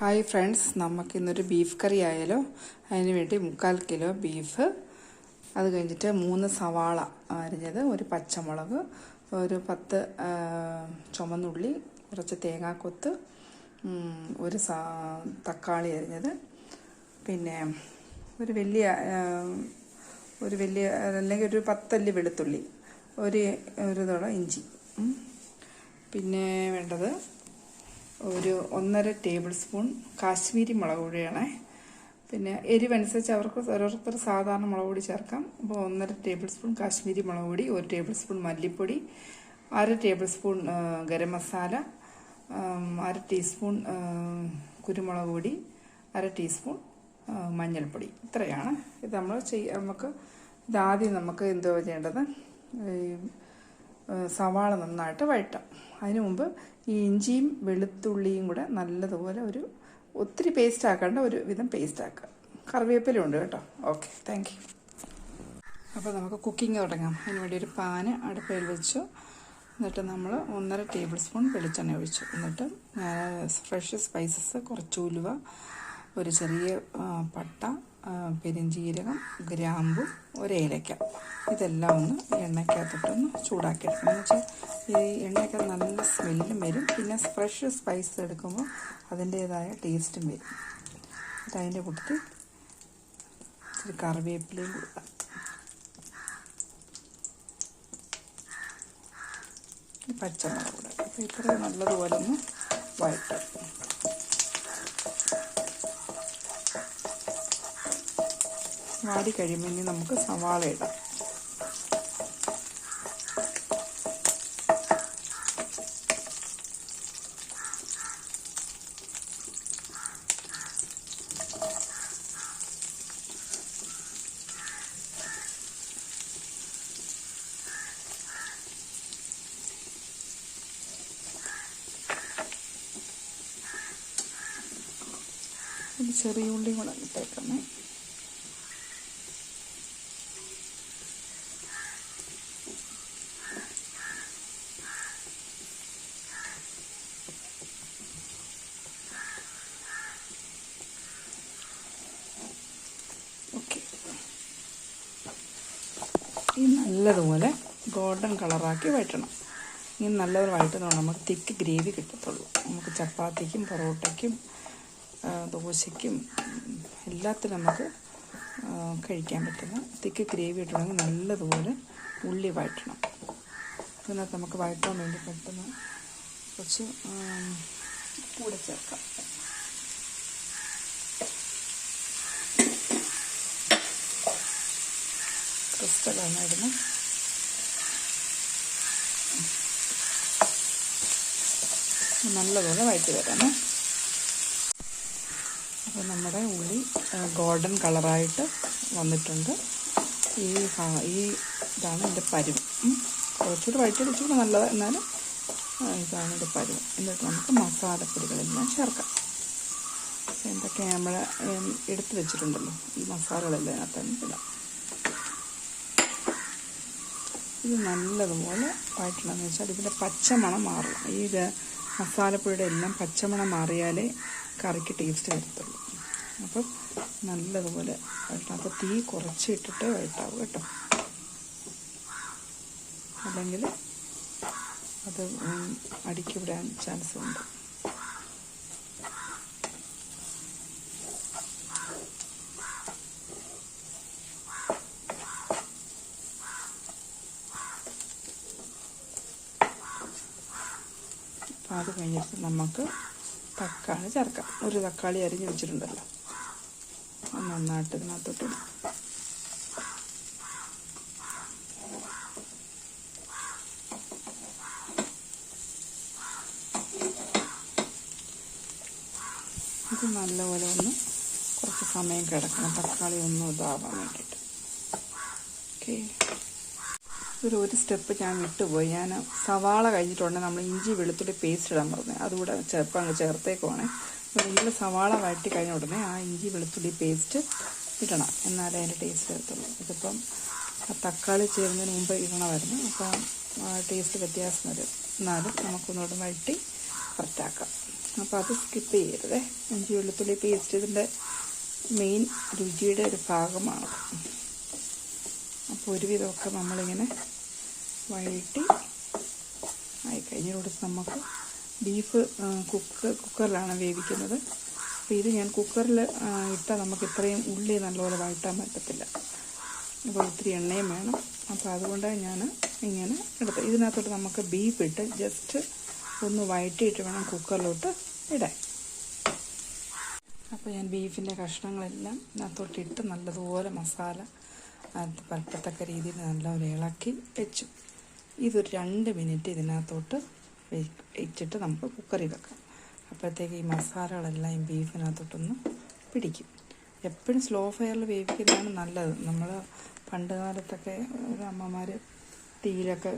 Hi friends നമുക്കിന്നൊരു beef curry ആയാലോ അതിന് വേണ്ടി മുക്കാൽ കിലോ ബീഫ് അത് കഴിഞ്ഞിട്ട് മൂന്ന് സവാള അരിഞ്ഞത് ഒരു പച്ചമുളക് ഒരു പത്ത് ചുമന്നുള്ളി കുറച്ച് തേങ്ങാക്കൊത്ത് ഒരു തക്കാളി അരിഞ്ഞത്. പിന്നെ ഒരു വലിയ ഒരു വലിയ അല്ലെങ്കിൽ ഒരു പത്തല്ലി വെളുത്തുള്ളി ഒരു ഒരു തുള ഇഞ്ചി പിന്നെ വേണ്ടത് ഒരു ഒന്നര ടേബിൾ സ്പൂൺ കാശ്മീരി മുളക് പൊടിയാണ്. പിന്നെ എരിവനുസരിച്ച് അവർക്ക് ഓരോരുത്തർ സാധാരണ മുളക് പൊടി ചേർക്കാം. അപ്പോൾ ഒന്നര ടേബിൾ സ്പൂൺ കാശ്മീരി മുളക് പൊടി ഒരു ടേബിൾ സ്പൂൺ മല്ലിപ്പൊടി അര ടേബിൾ സ്പൂൺ ഗരം മസാല അര ടീസ്പൂൺ കുരുമുളക് പൊടി അര ടീസ്പൂൺ മഞ്ഞൾപ്പൊടി. ഇത്രയാണ്. ഇത് നമ്മൾ ചെയ്യ നമുക്ക് ഇതാദ്യം നമുക്ക് എന്തോ ചെയ്യേണ്ടത്? സവാള നന്നായിട്ട് വഴറ്റാം. അതിനു മുമ്പ് ഈ ഇഞ്ചിയും വെളുത്തുള്ളിയും കൂടെ നല്ലതുപോലെ ഒരു ഒത്തിരി പേസ്റ്റ് ആക്കേണ്ട ഒരു വിധം പേസ്റ്റ് ആക്കുക. കറിവേപ്പില ഉണ്ട് കേട്ടോ. ഓക്കെ താങ്ക് യു അപ്പോൾ നമുക്ക് കുക്കിംഗ് തുടങ്ങാം. അതിന് വേണ്ടി ഒരു പാന് അടുപ്പയിൽ വെച്ചു. എന്നിട്ട് നമ്മൾ ഒന്നര ടേബിൾ സ്പൂൺ വെളിച്ചെണ്ണ ഒഴിച്ചു. എന്നിട്ട് ഫ്രഷ് സ്പൈസസ് കുറച്ച് ഉലുവ ഒരു ചെറിയ പട്ട പെരിഞ്ജീരകം ഗ്രാമ്പു ഒരു ഏലക്ക ഇതെല്ലാം ഒന്ന് എണ്ണയ്ക്കകത്തിട്ടൊന്ന് ചൂടാക്കിയെടുക്കണം. എന്ന് വെച്ചാൽ ഈ എണ്ണയ്ക്ക് നല്ല സ്മെല്ലും വരും. പിന്നെ ഫ്രഷ് സ്പൈസ് എടുക്കുമ്പോൾ അതിന്റേതായ ടേസ്റ്റും വരും. എന്നിട്ട് അതിന്റെ കൂട്ടത്തിൽ ഇച്ചിരി കറിവേപ്പിലയും കൊടുക്കാം പച്ചമുളക് കൂടെ അപ്പോൾ ഇത്രയും നല്ലതുപോലെ ഒന്ന് വഴറ്റാം. വാടി കഴിയുമ്പോൾ ഇനി നമുക്ക് സവാള ഇടാം. ചെറിയ ഉള്ളിയും കൂടെ ഇട്ടേക്കണേ ഓക്കെ ഈ നല്ലതുപോലെ ഗോൾഡൻ കളറാക്കി വഴറ്റണം. ഇങ്ങനെ നല്ലതുപോലെ വഴറ്റുന്നതുകൊണ്ട് നമുക്ക് തിക്ക് ഗ്രേവി കിട്ടത്തുള്ളൂ. നമുക്ക് ചപ്പാത്തിക്കും പൊറോട്ടയ്ക്കും ദോശയ്ക്കും എല്ലാത്തിനും നമുക്ക് കഴിക്കാൻ പറ്റുന്ന തിക്ക് ഗ്രേവി ഇട്ടുണ്ടെങ്കിൽ നല്ലതുപോലെ ഉള്ളി വഴറ്റണം. അതിനകത്ത് നമുക്ക് വഴറ്റാൻ വേണ്ടി പെട്ടെന്ന് കുറച്ച് കൂടെ ചേർക്കാം. ക്രിസ്റ്റലാണ് ഇടുന്നത് നല്ലതുപോലെ വഴറ്റി വരണേ. അപ്പോൾ നമ്മുടെ ഉള്ളി ഗോൾഡൻ കളറായിട്ട് വന്നിട്ടുണ്ട്. ഈ ഈ ഇതാണ് എന്റെ പരുവ്. കുറച്ചുകൂടി വഴറ്റി വെച്ചുകൂടെ നല്ലത്. എന്നാലും ഇതാണ് എന്റെ പരുവ്. എന്നിട്ട് നമുക്ക് മസാലപ്പൊടികളെല്ലാം ചേർക്കാം. എന്തൊക്കെ ക്യാമറ എടുത്ത് വെച്ചിട്ടുണ്ടല്ലോ. ഈ മസാലകളെല്ലാം അതിനകത്ത് ഇടാം. ഇത് നല്ലതുപോലെ വഴറ്റണമെന്ന് വെച്ചാൽ ഇതിന്റെ പച്ചമണം മാറണം. ഈ മസാലപ്പൊടിയുടെ എല്ലാം പച്ചമണം മാറിയാലേ കറിക്ക് ടേസ്റ്റ് വരത്തുള്ളൂ. അപ്പം നല്ലതുപോലെ വഴറ്റണം. അപ്പോൾ തീ കുറച്ച് ഇട്ടിട്ട് വഴറ്റാവും കേട്ടോ. അല്ലെങ്കിൽ അത് അടിക്ക് വിടാൻ ചാൻസ് ഉണ്ട് അപ്പോൾ അത് കഴിഞ്ഞിട്ട് നമുക്ക് തക്കാളി ചേർക്കാം. ഒരു തക്കാളി അരിഞ്ഞ് വെച്ചിട്ടുണ്ടല്ലോ. അത് നന്നായിട്ട് ഇതിനകത്തോട്ട് ഇത് നല്ലപോലെ ഒന്ന് കുറച്ച് സമയം കിടക്കണം. തക്കാളി ഒന്നും ഇതാവാൻ വേണ്ടിയിട്ട്. ഓക്കെ. ഒരു ഒരു സ്റ്റെപ്പ് ഞാൻ വിട്ടുപോയി. ഞാൻ സവാള കഴിഞ്ഞിട്ടുണ്ടെങ്കിൽ നമ്മൾ ഇഞ്ചി വെളുത്തുള്ളി പേസ്റ്റ് ഇടാൻ പറഞ്ഞു. അതുകൂടെ ചേർപ്പം അങ്ങ് ചേർത്തേക്കുവാണ് അപ്പോൾ സവാള വഴറ്റി കഴിഞ്ഞ ഉടനെ ആ ഇഞ്ചി വെളുത്തുള്ളി പേസ്റ്റ് ഇടണം. എന്നാലേ അതിന്റെ ടേസ്റ്റ് വരത്തുള്ളൂ. ഇതിപ്പം തക്കാളി ചേരുന്നതിന് മുമ്പ് ഇടണമായിരുന്നു. അപ്പം ടേസ്റ്റ് വ്യത്യാസം വരും. എന്നാലും നമുക്കൊന്നുകൂടെ വഴറ്റി കറക്റ്റാക്കാം അപ്പോൾ അത് സ്കിപ്പ് ചെയ്യരുതേ. ഇഞ്ചി വെളുത്തുള്ളി പേസ്റ്റ് ഇതിന്റെ മെയിൻ രുചിയുടെ ഒരു ഭാഗമാണ്. അപ്പോൾ ഒരുവിധമൊക്കെ നമ്മളിങ്ങനെ വഴറ്റി ആയി കഴിഞ്ഞോട് നമുക്ക് ബീഫ് കുക്ക് കുക്കറിലാണ് വേവിക്കുന്നത്. അപ്പോൾ ഇത് ഞാൻ കുക്കറിൽ ഇട്ടാൽ നമുക്ക് ഇത്രയും ഉള്ളി നല്ലപോലെ വഴറ്റാൻ പറ്റത്തില്ല. അപ്പോൾ ഒത്തിരി എണ്ണയും വേണം. അപ്പോൾ അതുകൊണ്ട് ഞാൻ ഇങ്ങനെ എടുത്ത് ഇതിനകത്തോട്ട് നമുക്ക് ബീഫ് ഇട്ട് ജസ്റ്റ് ഒന്ന് വഴറ്റിയിട്ട് വേണം കുക്കറിലോട്ട് ഇടാൻ. അപ്പോൾ ഞാൻ ബീഫിന്റെ കഷ്ണങ്ങളെല്ലാം ഇതിനകത്തോട്ടിട്ട് നല്ലതുപോലെ മസാല അത് പറ്റത്തക്ക രീതിയിൽ നല്ലപോലെ ഇളക്കി വെച്ചു. ഇതൊരു രണ്ട് മിനിറ്റ് ഇതിനകത്തോട്ട് വെച്ചിട്ട് നമുക്ക് കുക്കറിൽ വെക്കാം. അപ്പോഴത്തേക്ക് ഈ മസാലകളെല്ലാം ഈ ബീഫിനകത്തോട്ടൊന്ന് പിടിക്കും. എപ്പോഴും സ്ലോ ഫയറിൽ വേവിക്കുന്നതാണ് നല്ലത്. നമ്മൾ പണ്ട് കാലത്തൊക്കെ അമ്മമാർ തീയിലൊക്കെ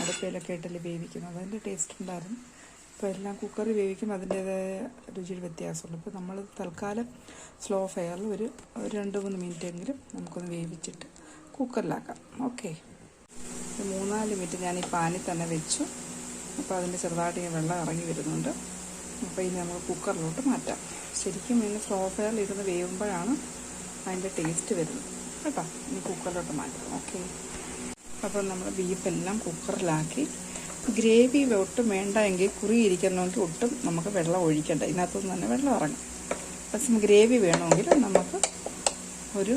അടുപ്പയിലൊക്കെ ഇട്ടൽ വേവിക്കുന്നത്. അതിന്റെ ടേസ്റ്റ് ഉണ്ടായിരുന്നു. ഇപ്പോൾ എല്ലാം കുക്കറിൽ വേവിക്കുമ്പോൾ അതിന്റേതായ രുചിയിൽ വ്യത്യാസമുള്ളൂ അപ്പോൾ നമ്മൾ തൽക്കാലം സ്ലോ ഫയറിൽ ഒരു രണ്ട് മൂന്ന് മിനിറ്റ് എങ്കിലും നമുക്കൊന്ന് വേവിച്ചിട്ട് കുക്കറിലാക്കാം ഓക്കെ ഒരു മൂന്നാൽ മിനിറ്റ് ഞാൻ ഈ പാനിൽ തന്നെ വെച്ചു. അപ്പോൾ അതിന്റെ ചെറുതായിട്ട് ഇങ്ങനെ വെള്ളം ഇറങ്ങി വരുന്നുണ്ട്. അപ്പോൾ ഇനി നമുക്ക് കുക്കറിലോട്ട് മാറ്റാം. ശരിക്കും ഇങ്ങനെ സ്ലോ ഫയറിൽ ഇരുന്ന് വേവുമ്പോഴാണ് അതിന്റെ ടേസ്റ്റ് വരുന്നത്. കേട്ടോ? ഇനി കുക്കറിലോട്ട് മാറ്റാം. ഓക്കെ അപ്പോൾ നമ്മൾ ബീഫെല്ലാം കുക്കറിലാക്കി. ഗ്രേവി ഒട്ടും വേണ്ട എങ്കിൽ കുറിയിരിക്കണമെങ്കിൽ ഒട്ടും നമുക്ക് വെള്ളം ഒഴിക്കണ്ട. ഇതിനകത്തുനിന്ന് തന്നെ വെള്ളം ഇറങ്ങും. പക്ഷേ ഗ്രേവി വേണമെങ്കിൽ നമുക്ക് ഒരു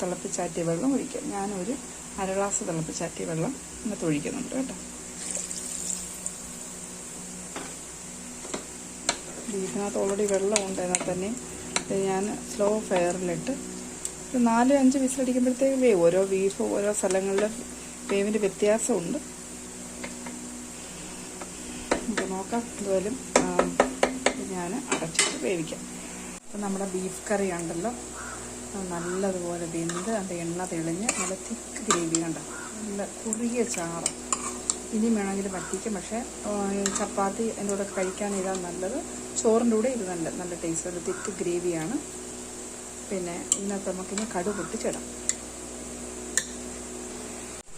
തിളപ്പിച്ചാറ്റിയ വെള്ളം ഒഴിക്കാം. ഞാനൊരു അര ഗ്ലാസ് തിളപ്പിച്ചാറ്റിയ വെള്ളം ഇന്നത്തെ ഒഴിക്കുന്നുണ്ട് കേട്ടോ. ബീഫിനകത്ത് ഓൾറെഡി വെള്ളം എന്നാൽ തന്നെ. ഞാൻ സ്ലോ ഫയറിലിട്ട് ഒരു നാല് അഞ്ച് വിസിലടിക്കുമ്പോഴത്തേക്ക് വേവ്. ഓരോ ബീഫ് ഓരോ സ്ഥലങ്ങളിലും വേവിന്റെ വ്യത്യാസമുണ്ട്. നമുക്ക് നോക്കാം. എന്തായാലും ഞാൻ അടച്ചിട്ട് വേവിക്കാം. അപ്പം നമ്മുടെ ബീഫ് കറി ഉണ്ടല്ലോ. നല്ലതുപോലെ വെന്ത് അതിന്റെ എണ്ണ തെളിഞ്ഞ് നല്ല തിക്ക് ഗ്രേവി കണ്ട. നല്ല കുറുകിയ ചാറ്. ഇനി വേണമെങ്കിൽ പറ്റിക്കും. പക്ഷേ ചപ്പാത്തി എന്റെ കൂടെ കഴിക്കാൻ ഇതാ നല്ലത്. ചോറിന്റെ കൂടെ ഇത് നല്ല നല്ല ടേസ്റ്റ് നല്ല തിക്ക് ഗ്രേവിയാണ് പിന്നെ ഇതിനകത്ത് നമുക്കിനി കടു പൊട്ടിച്ചിടാം.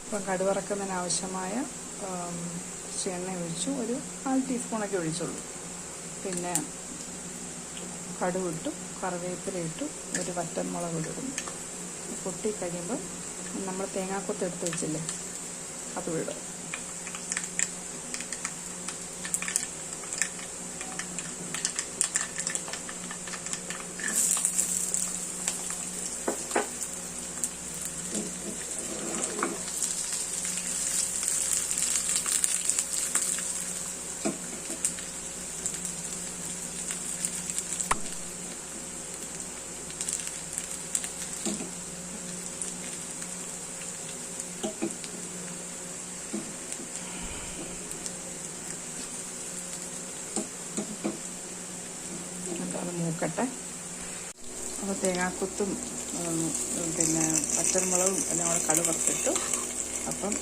അപ്പം കടുവറക്കുന്നതിന് ആവശ്യമായ എണ്ണ ഒഴിച്ചു. ഒരു കാൽ ടീസ്പൂണൊക്കെ ഒഴിച്ചുള്ളൂ. പിന്നെ കടുക് ഇട്ടു കറിവേപ്പില ഇട്ടു ഒരു വറ്റൻമുളക് ഇടും പൊട്ടി കഴിയുമ്പോൾ നമ്മൾ തേങ്ങാക്കൊത്ത് എടുത്ത് വെച്ചില്ലേ അത് ഇടും മൂക്കട്ടെ അപ്പോൾ തേങ്ങാക്കൊത്തും പിന്നെ പച്ചമുളകും എല്ലാം കൂടെ കടു വറുത്തിട്ടു അപ്പം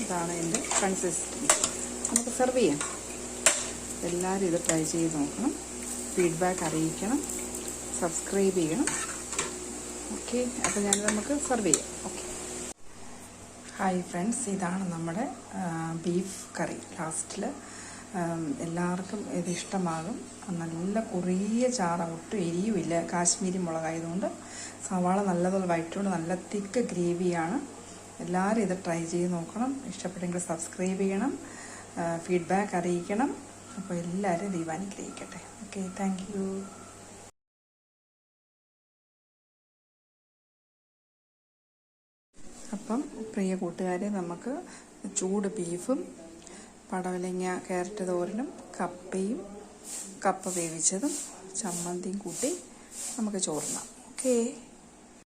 ഇതാണ് എന്റെ കൺസിസ്റ്റൻസി നമുക്ക് സെർവ് ചെയ്യാം. എല്ലാവരും ഇത് ട്രൈ ചെയ്ത് നോക്കണം. ഫീഡ്ബാക്ക് അറിയിക്കണം. സബ്സ്ക്രൈബ് ചെയ്യണം. ഓക്കെ അപ്പോൾ ഞാൻ നമുക്ക് സെർവ് ചെയ്യാം. ഓക്കെ ഹായ് ഫ്രണ്ട്സ് ഇതാണ് നമ്മുടെ ബീഫ് കറി ലാസ്റ്റിൽ എല്ലാവർക്കും ഇത് ഇഷ്ടമാകും. നല്ല കുറിയ ചാറ ഒട്ടും എരിയുമില്ല. കാശ്മീരി മുളകായതുകൊണ്ട് സവാള നല്ലതുപോലെ വഴറ്റുകൊണ്ട് നല്ല തിക്ക് ഗ്രേവിയാണ്. എല്ലാവരും ഇത് ട്രൈ ചെയ്ത് നോക്കണം. ഇഷ്ടപ്പെട്ടെങ്കിൽ സബ്സ്ക്രൈബ് ചെയ്യണം. ഫീഡ്ബാക്ക് അറിയിക്കണം. അപ്പോൾ എല്ലാവരും ദൈവം അനുഗ്രഹിക്കട്ടെ ഓക്കെ താങ്ക് അപ്പം പ്രിയ കൂട്ടുകാരെ നമുക്ക് ചൂട് ബീഫും പടവലങ്ങ ക്യാരറ്റ് തോരനും കപ്പയും കപ്പ വേവിച്ചതും ചമ്മന്തിയും കൂട്ടി നമുക്ക് ചോറിനാം ഓക്കേ.